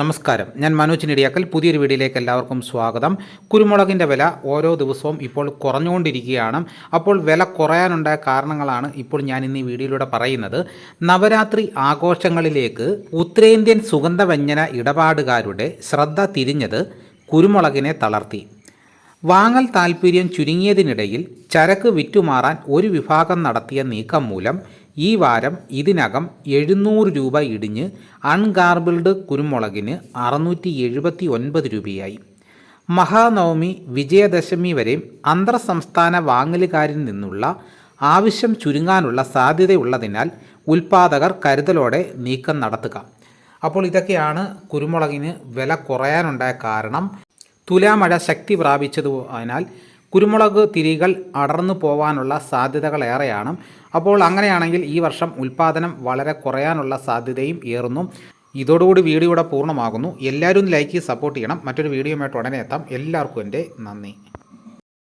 നമസ്കാരം. ഞാൻ മനോജ് നെടിയാക്കൽ. പുതിയൊരു വീഡിയോയിലേക്ക് എല്ലാവർക്കും സ്വാഗതം. കുരുമുളകിന്റെ വില ഓരോ ദിവസവും ഇപ്പോൾ കുറഞ്ഞുകൊണ്ടിരിക്കുകയാണ്. അപ്പോൾ വില കുറയാനുണ്ടായ കാരണങ്ങളാണ് ഇപ്പോൾ ഞാൻ ഇന്ന് ഈ വീഡിയോയിലൂടെ പറയുന്നത്. നവരാത്രി ആഘോഷങ്ങളിലേക്ക് ഉത്തരേന്ത്യൻ സുഗന്ധവ്യഞ്ജന ഇടപാടുകാരുടെ ശ്രദ്ധ തിരിഞ്ഞത് കുരുമുളകിനെ തളർത്തി. വാങ്ങൽ താൽപ്പര്യം ചുരുങ്ങിയതിനിടയിൽ ചരക്ക് വിറ്റുമാറാൻ ഒരു വിഭാഗം നടത്തിയ നീക്കം മൂലം ഈ വാരം ഇതിനകം എഴുന്നൂറ് രൂപ ഇടിഞ്ഞ് അൺഗാർബിൾഡ് കുരുമുളകിന് അറുന്നൂറ്റി എഴുപത്തി ഒൻപത് രൂപയായി. മഹാനവമി വിജയദശമി വരെ അന്തർ സംസ്ഥാന വാങ്ങലുകാരിൽ നിന്നുള്ള ആവശ്യം ചുരുങ്ങാനുള്ള സാധ്യതയുള്ളതിനാൽ ഉൽപാദകർ കരുതലോടെ നീക്കം നടത്തുക. അപ്പോൾ ഇതൊക്കെയാണ് കുരുമുളകിന് വില കുറയാനുണ്ടായ കാരണം. തുലാമഴ ശക്തി പ്രാപിച്ചതിനാൽ കുരുമുളക് തിരികൾ അടർന്നു പോവാനുള്ള സാധ്യതകൾ ഏറെയാണ് അപ്പോൾ അങ്ങനെയാണെങ്കിൽ ഈ വർഷം ഉൽപ്പാദനം വളരെ കുറയാനുള്ള സാധ്യതയും ഏറുന്നു. ഇതോടുകൂടി വീഡിയോ ഇവിടെ പൂർണമാകുന്നു. എല്ലാവരും ലൈക്ക് സപ്പോർട്ട് ചെയ്യണം. മറ്റൊരു വീഡിയോയുമായിട്ട് ഉടനെ എത്താം. എല്ലാവർക്കും എന്റെ നന്ദി.